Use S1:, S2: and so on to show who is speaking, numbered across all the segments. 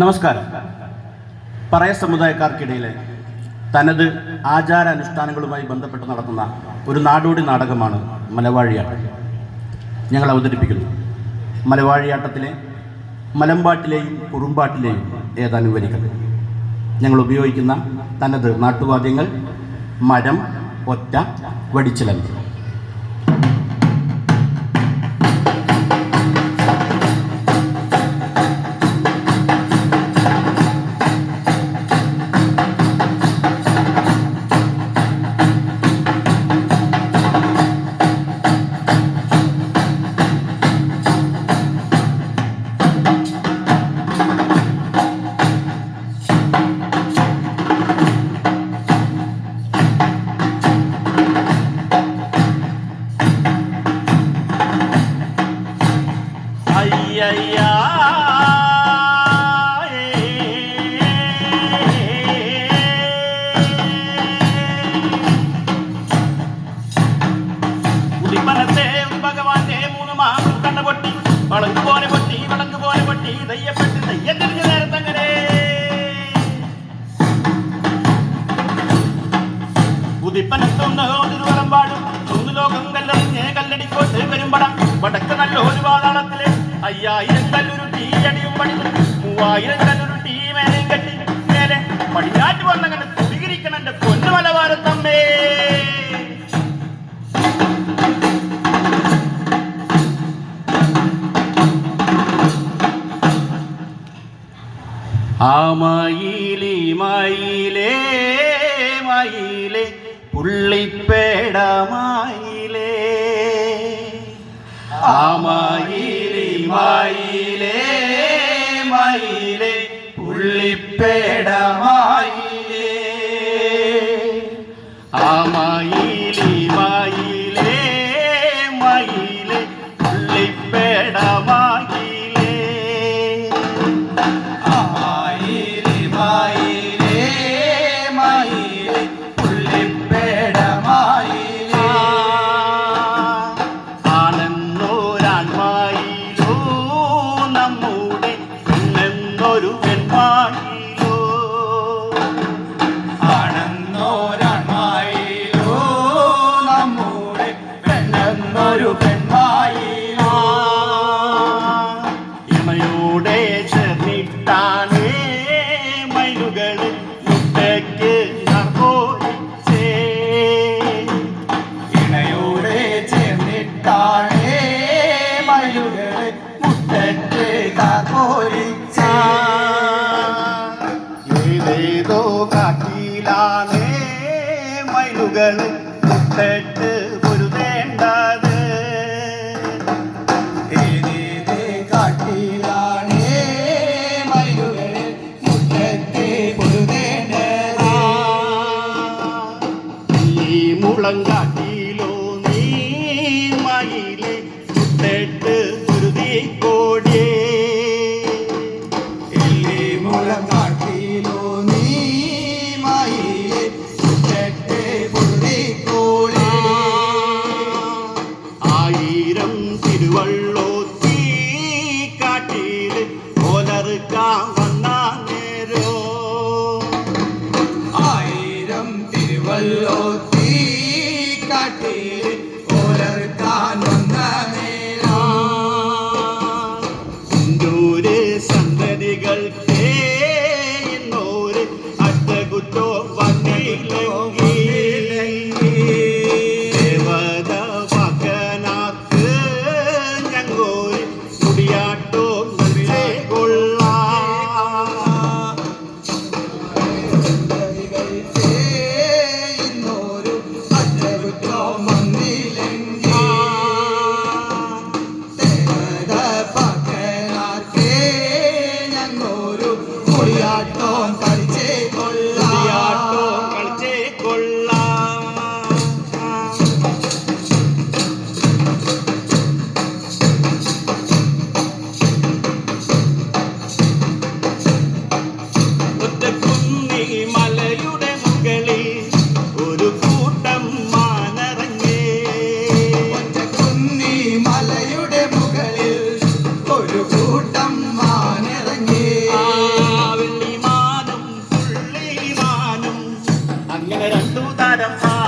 S1: നമസ്കാരം. പറയ സമുദായക്കാർക്കിടയിലെ തനത് ആചാരാനുഷ്ഠാനങ്ങളുമായി ബന്ധപ്പെട്ട് നടത്തുന്ന ഒരു നാടോടി നാടകമാണ് മലവാഴിയാട്ടം. ഞങ്ങൾ അവതരിപ്പിക്കുന്നു. മലവാഴിയാട്ടത്തിലെ മലമ്പാട്ടിലെയും കുറുമ്പാട്ടിലെയും ഏതാനും വരികൾ. ഞങ്ങൾ ഉപയോഗിക്കുന്ന തനത് നാട്ടുവാദ്യങ്ങൾ മരം ഒറ്റ വടിച്ചിലമ്പ് ഭഗവാന്റെ മൂന്ന് മാസം കണ്ണ പൊട്ടി. വളങ്ക് പോലെ പൊട്ടി വളങ്ക് പോലെ പൊട്ടി. ദയ്യപ്പെട്ട് ദയ്യം തിരിഞ്ഞ നേരത്തങ്ങനെ. ഉദിപ്പനത്തൊന്ന് തിരുവളം പാടും മൂന്ന് ലോകം കല്ലെറിഞ്ഞ് കല്ലടിക്കോട്ട് വരുമ്പടം വടക്ക് നല്ല ഒരു പാതാളത്തിലെ അയ്യായിരം കല്ലൊരു തീയടിയും പണിതു മൂവായിരം കല്ലൊരു ആ മയിലി മയിലേ മയിലേ പുള്ളിപ്പേട മയിലേ. ആ മയിലി മയിലേ മയിലേ പുള്ളിപ്പേട മയിലേ. ആ മയിലി നമ്മുടെ പെണ്ണെന്നൊരു ഏതേതോ കാട്ടിലാണ് മയിലുകൾ I'm not.
S2: God, I'm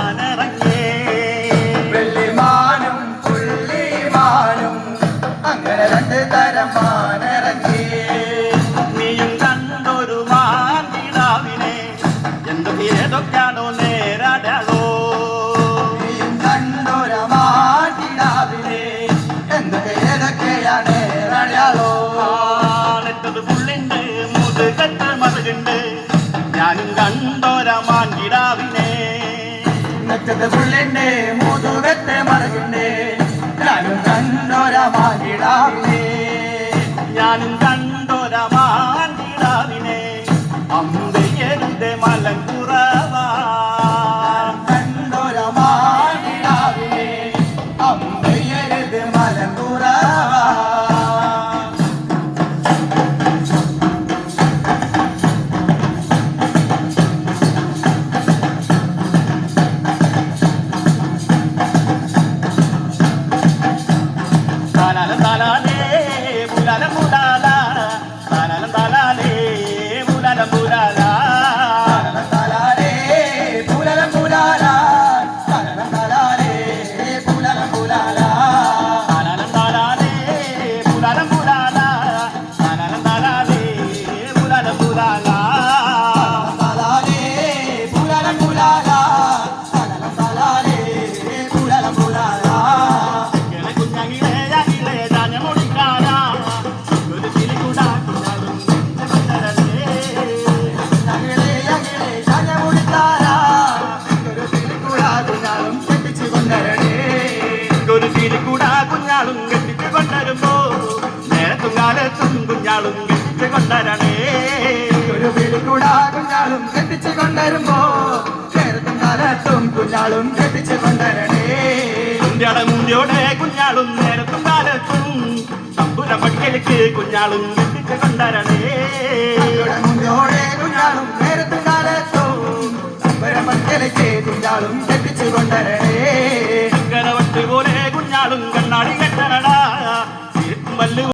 S2: జగగుళ్ళెండే మూదు వెత్తే మరగుండే. കെട്ടിച്ച്
S1: കൊണ്ടരുമ്പോ നേരത്തും കാലത്തും കുഞ്ഞാളും കെട്ടിച്ച് കൊണ്ടരണേ.
S2: ഒരു പിടികൂടാ കുഞ്ഞാളും കെട്ടിച്ച് കൊണ്ടരുമ്പോ നേരത്തും കാലത്തും കുഞ്ഞാളും കെട്ടിച്ച് കൊണ്ടരണേ.
S1: കുഞ്ഞാളും മുന്തിയോടെ കുഞ്ഞാളും നേരത്തും കാലത്തും തമ്പുര പട്ടികൾക്ക് കുഞ്ഞാളും കെട്ടിച്ച് കൊണ്ടരണേ.
S2: കുഞ്ഞാളും നേരത്തും കാലത്തും പരമക്കലേക്ക് കുഞ്ഞാളും കെട്ടിച്ചു കൊണ്ടരണേ.
S1: പോലെ കുഞ്ഞാളും കണ്ണാടി மல்லு